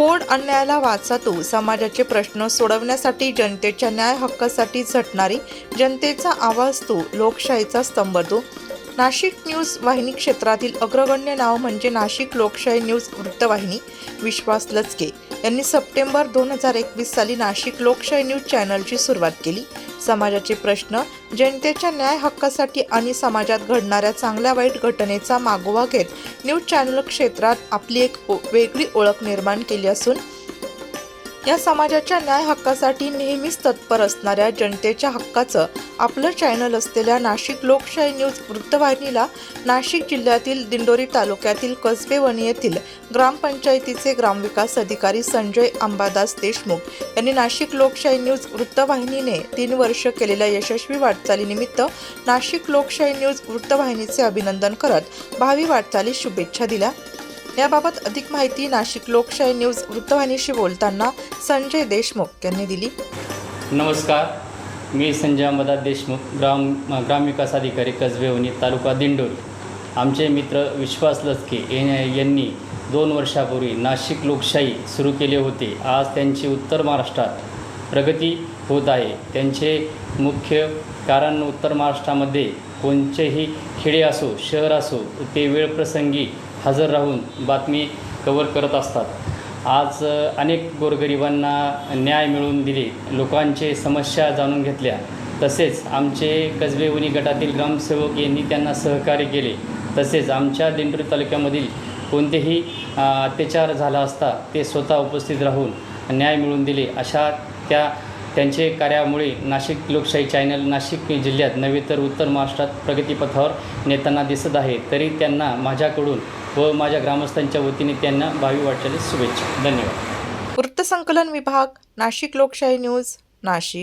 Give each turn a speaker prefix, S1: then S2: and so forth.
S1: फोड अन्यायाला वाचातू. समाजाचे प्रश्न सोडवण्यासाठी जनतेच्या न्याय हक्कासाठी झटणारी जनतेचा आवाज तो. लोकशाहीचा स्तंभ तो. नाशिक न्यूज वाहिनी क्षेत्रातील अग्रगण्य नाव म्हणजे नाशिक लोकशाही न्यूज वृत्तवाहिनी विश्वास लचके यांनी सप्टेंबर दोन हजार एकवीस साली नाशिक लोकशाही न्यूज चॅनलची सुरुवात केली. समाजाचे प्रश्न जनतेच्या न्याय हक्कासाठी आणि समाजात घडणाऱ्या चांगल्या वाईट घटनेचा मागोवा घेत न्यूज चॅनल क्षेत्रात आपली एक ओ- वेगळी ओळख निर्माण केली असून या समाजाच्या न्याय हक्कासाठी नेहमीच तत्पर असणाऱ्या जनतेच्या हक्काचं आपलं चॅनल असलेल्या नाशिक लोकशाही न्यूज वृत्तवाहिनीला नाशिक जिल्ह्यातील दिंडोरी तालुक्यातील कसबेवणी येथील ग्रामपंचायतीचे ग्रामविकास अधिकारी संजय अंबादास देशमुख यांनी नाशिक लोकशाही न्यूज वृत्तवाहिनीने तीन वर्ष केलेल्या यशस्वी वाटचालीनिमित्त नाशिक लोकशाही न्यूज वृत्तवाहिनीचे अभिनंदन करत भावी वाटचालीस शुभेच्छा दिल्या. याबाबत अधिक माहिती नाशिक लोकशाही न्यूज वृत्तवाहिनीशी बोलताना संजय देशमुख यांनी दिली.
S2: नमस्कार. मी संजय अंबादास देशमुख ग्राम ग्रामविकास अधिकारी कसबेवणी तालुका दिंडोरी. आमचे मित्र विश्वास लसके यांनी दोन वर्षापूर्वी नाशिक लोकशाही सुरू केले होते. आज त्यांची उत्तर महाराष्ट्रात प्रगती होत आहे. त्यांचे मुख्य कारण उत्तर महाराष्ट्रामध्ये कोणतेही खेडे असो शहर असो ते वेळप्रसंगी हजर राहून बातमी कवर करत असतात. आज अनेक गोरगरिबांना न्याय मिळवून दिले लोकांचे समस्या जाणून घेतल्या. तसेच आमचे कसबेवणी गटातील ग्रामसेवक यांनी त्यांना सहकार्य केले. तसेच आमच्या दिंडोरी तालुक्यामधील कोणतेही अत्याचार झाला असता ते स्वतः उपस्थित राहून न्याय मिळवून दिले. अशा त्या त्यांचे कार्यामुळे नाशिक लोकशाही चॅनल नाशिक जिल्ह्यात नव्हे तर उत्तर महाराष्ट्रात प्रगतीपथावर नेताना दिसत आहे. तरी त्यांना माझ्याकडून व माझ्या ग्रामस्थांच्या वतीने त्यांना भावी वाटचालीस शुभेच्छा. धन्यवाद.
S1: वृत्तसंकलन विभाग नाशिक लोकशाही न्यूज नाशिक.